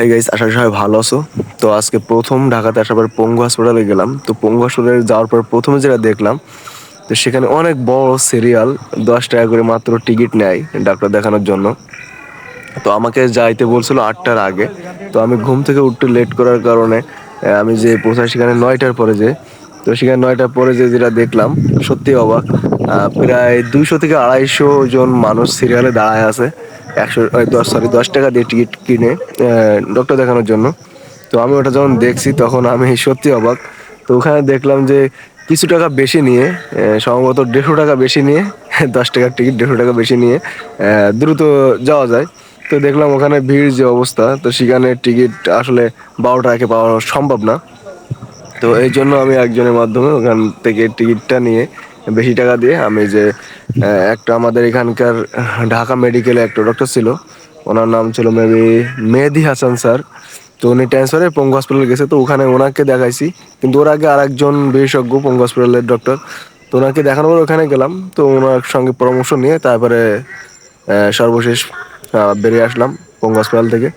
Hi guys আশা সবাই ভালো আছো। তো আজকে প্রথম ঢাকাতে আসার পর পঙ্গু হসপিটালে গেলাম। তো পঙ্গু হসপিটালে যাওয়ার পর প্রথমে যেটা দেখলাম, তো সেখানে অনেক বড় সিরিয়াল দশ টাকা করে মাত্র টিকিট নেয় ডাক্তার দেখানোর জন্য। তো আমাকে যাইতে বলছিল আটটার আগে। তো আমি ঘুম থেকে উঠতে লেট করার কারণে আমি যে পৌঁছাই সেখানে নয়টার পরে যে, তো সেখানে নয়টার পরে যে যেটা দেখলাম সত্যি অবাক। প্রায় দুইশো থেকে আড়াইশো জন মানুষ সিরিয়ালে দাঁড়ায় আছে। একশো দশ সরি দশ টাকা দিয়ে টিকিট কিনে ডক্টর দেখানোর জন্য। তো আমি ওটা যখন দেখছি, তখন আমি সত্যি অবাক। তো ওখানে দেখলাম যে কিছু টাকা বেশি নিয়ে সম্ভবত দেড়শো টাকা বেশি নিয়ে, দশ টাকার টিকিট, দেড়শো টাকা বেশি নিয়ে দ্রুত যাওয়া যায়। তো দেখলাম ওখানে ভিড় যে অবস্থা, তো সেখানে টিকিট আসলে বারো টাকাকে পাওয়া সম্ভব না। তো এই জন্য আমি একজনের মাধ্যমে ওখান থেকে টিকিটটা নিয়ে বেশি টাকা দিয়ে আমি যে একটা আমাদের এখানকার ঢাকা মেডিকেলে একটা ডক্টর ছিল। ওনার নাম ছিল মেবি মেহেদি হাসান স্যার। তো উনি ট্রান্সফারে পঙ্গু হসপিটাল গেছে। তো ওখানে ওনাকে দেখাইছি। কিন্তু ওর আগে আর একজন বিশেষজ্ঞ পঙ্গু হসপিটালের ডক্টর তো ওনাকে দেখানোর পর ওখানে গেলাম। তো ওনার সঙ্গে পরামর্শ নিয়ে তারপরে সর্বশেষ বেরিয়ে আসলাম পঙ্গু হসপিটাল থেকে।